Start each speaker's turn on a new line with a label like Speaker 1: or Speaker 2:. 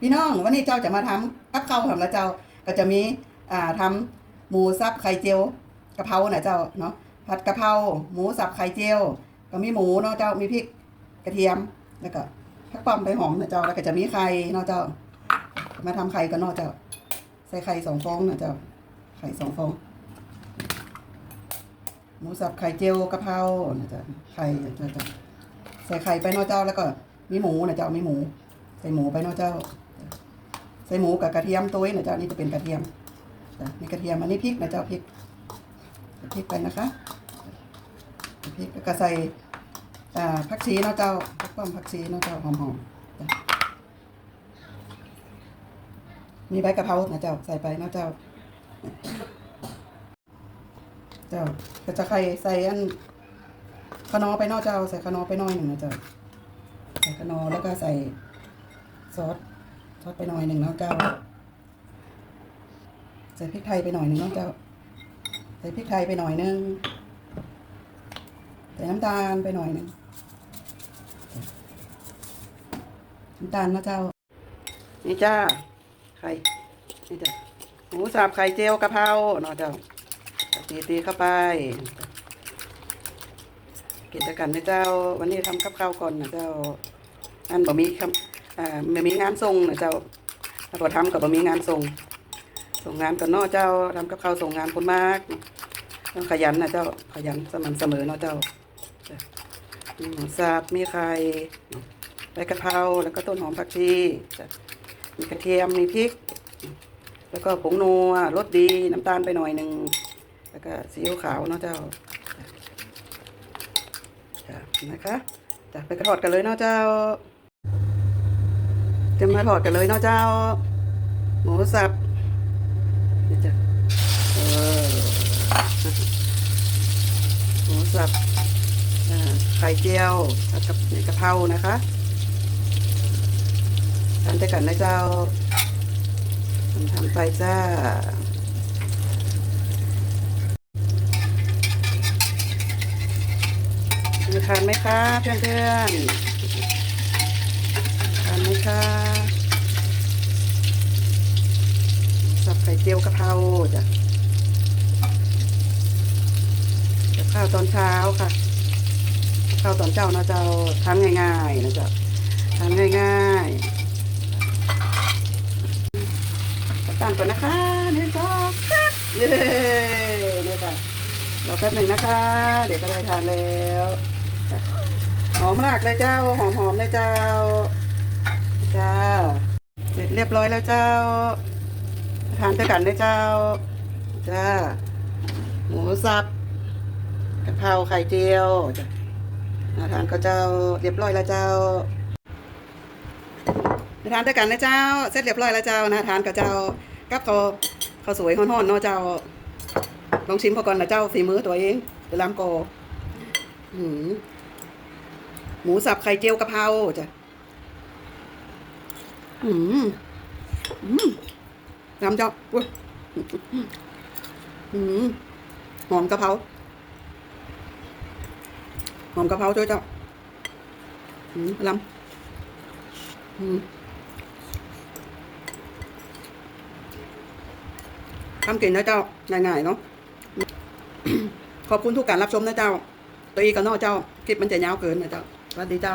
Speaker 1: พี่น้องวันนี้เจ้าจะมาทำกับข้าวของเราเจ้าก็จะมีอ่าทำหมูสับไข่เจียวกะเพราน่ะเจ้าเนาะผัดกะเพราหมูสับไข่เจียวก็มีหมูเนาะเจ้ามีพริกกระเทียมแล้วก็ผักป้อมใบหอมน่ะเจ้าแล้วก็จะมีไข่เนาะเจ้า มาทำไข่กันเนาะเจ้า ใส่ไข่สองฟองน่ะเจ้าไข่สองฟองหมูสับไข่เจียวกะเพรานะจ๊ะไข่นะจ๊ะใส่ไข่ไปเนอเจ้าแล้วก็มีหมูนะเจ้ามีหมู ใส่หมูไปเนอเจ้า ส่หมูกับกระเทียมตัวนี้นะเจ้านี่จะเป็นกระเทียมจ้ะนี่กระเทียมอันนี้พริกนะเจ้าพริกพริกไปนะคะพริกแล้วก็ใส่ผักชีนะเจ้าผักป้อมผักชีนะเจ้าหอมๆจ้ะมีใบกะเพรานะเจ้าใส่ไปนะเจ้า เจ้าก็จะใครใส่อันขนอไปนอกเจ้า ใส่ขนอไปหน้อยหนึ่งนะเจ้าใส่ขนอแล้วก็ใส่ซอส ซอสไปหน่อยหนึ่งเนาะเจ้า ใส่พริกไทยไปหน่อยหนึ่งเนาะเจ้า ใส่พริกไทยไปหน่อยหนึงใส่น้ำตาลไปหน่อยหนึ่งน้ำตาลนะเจ้า นี่จ้า ไข่ นี่จ้ะหมูสับไข่เจียวกะเพราเนาะเจ้าตีตีเข้าไป กินกันนะเจ้า วันนี้ทำกับข้าวก่อนนะเจ้า อันบ่มีครับ ไม่มีงานส่งนะเจ้าถ้าบ่ทำกับ่มีงานส่งส่งงานก่อนเนาเจ้าทำกับเขาส่งงานคนมากต้องขยันนะเจ้าขยันสม่ำเสมอเนาะเจ้ามีหมูสับมีไข่ใบกะเพราแล้วก็ต้นหอมผักชีมีกระเทียมมีพริก แล้วก็ผงนัวรสดีน้ำตาลไปหน่อยหนึ่งแล้วก็ซีอิ๊วขาวเนาะเจ้าจ้ะนะคะจะไปกระทอดกันเลยเนาะเจ้า จะมาทอดกันเลยเนาะเจ้า หมูสับนี่จ้ะเออหมูสับอ่าไข่เจียวกับกะเพรานะคะทานด้วยกันนะเจ้าทำไปจ้าทานไหมคะเพื่อนเพื่อนๆทานไหมคะสับไข่ เจียวกะเพราจ้ะกับข้าวตอนเช้าค่ะกับข้าวตอนเช้านะเจ้าทำง่ายๆนะจ๊ะทำง่ายๆตั้งก่อนนะคะหนึ่งสองสาเย้เนี่ยค่ะรอแป๊บหนึ่งนะคะ เดี๋ยวก็ได้ทานแล้วหอมมากเลยเจ้าหอมหอมเลยเจ้า เจ้า เสร็จเรียบร้อยแล้วเจ้า ทานด้วยกันเลยเจ้า จ้า หมูสับกะเพราไข่เจียวจ้ะน่าทานก็เจ้าเรียบร้อยแล้วเจ้ามาทานด้วยกันนะเจ้า เสร็จเรียบร้อยแล้วเจ้าน่าทานกับเจ้ากับเขาเขาสวยห่อนๆเนาะเจ้า ลองชิมพอก่อนนะเจ้าฝีมือตัวเองเดี๋ยวลามโกหมูสับไข่เจียวกะเพราจ้ะหืมหืม น้ำเจ้าอุ้ยหืมหอมกะเพราหอมกะเพราช่วยเจ้าหืมลำทำกินนะเจ้าง่ายๆเนาะขอบคุณทุกการรับชมนะเจ้า ตัวอีกก็นอกเจ้า คลิปมันจะยาวเกินนะเจ้าสวัสดีเจ้า